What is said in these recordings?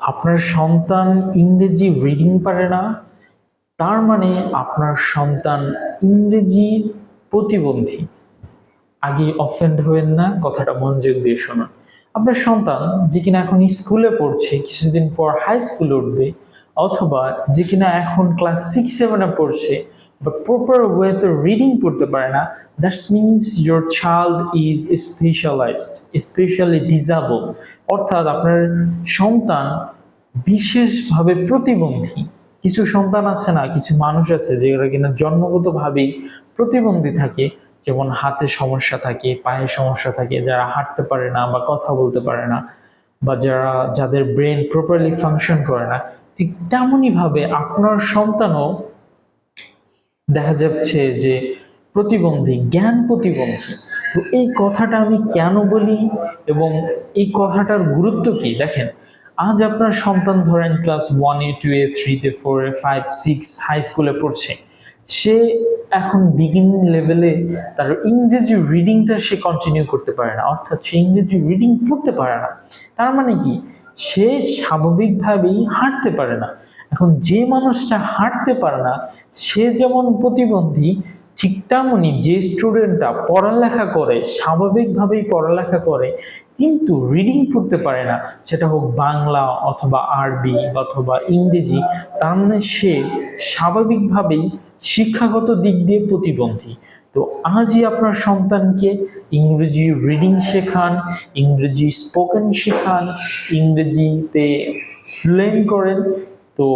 আপনার সন্তান ইংরেজি রিডিং পারে না, তার মানে আপনার সন্তান ইংরেজি প্রতিবন্ধী। আগে অফেন্ড হবেন না, কথাটা মনোযোগ দিয়ে শোনা আপনার সন্তান যে কিনা এখন স্কুলে পড়ছে, কিছুদিন পর হাই স্কুলে উঠবে, অথবা যে কিনা এখন ক্লাস সিক্স সেভেনে পড়ছে বা প্রপার ওয়েতে রিডিং পড়তে পারে না that's means your child is specialized specially disable অর্থাৎ আপনার সন্তান বিশেষভাবে প্রতিবন্ধী। কিছু সন্তান আছে না, কিছু মানুষ আছে যেগুলো কিনা জন্মগতভাবেই প্রতিবন্ধী থাকে। যেমন হাতে সমস্যা থাকে, পায়ে সমস্যা থাকে, যারা হাঁটতে পারে না বা কথা বলতে পারে না, বা যারা, যাদের ব্রেন প্রপারলি ফাংশন করে না, ঠিক তেমনই ভাবে আপনার সন্তানও দেখা যাচ্ছে যে প্রতিবন্ধী, জ্ঞান প্রতিবন্ধী। তো এই কথাটা আমি কেন বলি এবং এই কথাটার গুরুত্ব কি? দেখেন, আজ আপনার সন্তান ধরেন ক্লাস ওয়ানে টু এ থ্রিতে ফোরে ফাইভ সিক্স হাই স্কুলে পড়ছে। সে এখন বিগিন লেভেলে তার ইংরেজি রিডিংটা সে কন্টিনিউ করতে পারে না। অর্থাৎ সে ইংরেজি রিডিং পড়তে পারে না। তার মানে কি? সে স্বাভাবিকভাবেই হাঁটতে পারে না। এখন যে মানুষটা হাঁটতে পারে না, সে যেমন প্রতিবন্ধী, ঠিক তেমনই যে স্টুডেন্টটা পড়ালেখা করে, স্বাভাবিকভাবেই পড়ালেখা করে, কিন্তু রিডিং পড়তে পারে না। সেটা হোক বাংলা অথবা আরবি অথবা ইংরেজি, তার মানে সে স্বাভাবিকভাবেই শিক্ষাগত দিক দিয়ে প্রতিবন্ধী। তো আজই আপনার সন্তানকে ইংরেজি রিডিং শেখান, ইংরেজি স্পোকেন শেখান, ইংরেজিতে ফ্লুয়েন্ট করেন তো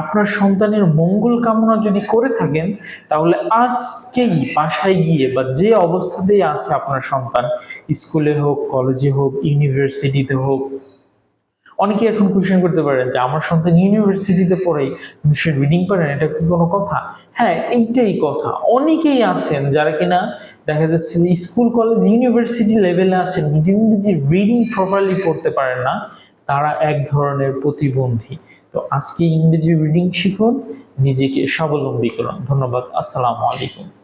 আপনার সন্তানের মঙ্গল কামনা যদি করে থাকেন, তাহলে আজকেই বাসায় গিয়ে বা যে অবস্থাতেই আছে আপনার সন্তান, স্কুলে হোক, কলেজে হোক, ইউনিভার্সিটিতে হোক অনেকে এখন কোয়েশ্চেন করতে পারেন যে, আমার সন্তান ইউনিভার্সিটিতে পড়ে, কিন্তু সে রিডিং পারেন এটা কি কোনো কথা? হ্যাঁ এইটাই কথা। অনেকেই আছেন যারা কিনা দেখা যাচ্ছে স্কুল, কলেজ, ইউনিভার্সিটি লেভেলে আছেন ইংরেজি রিডিং প্রপারলি পড়তে পারেন না তারা এক ধরনের প্রতিবন্ধী। তো আজকে ইংরেজি রিডিং শিখুন, নিজেকে স্বাবলম্বী করুন। ধন্যবাদ, আসসালামু আলাইকুম।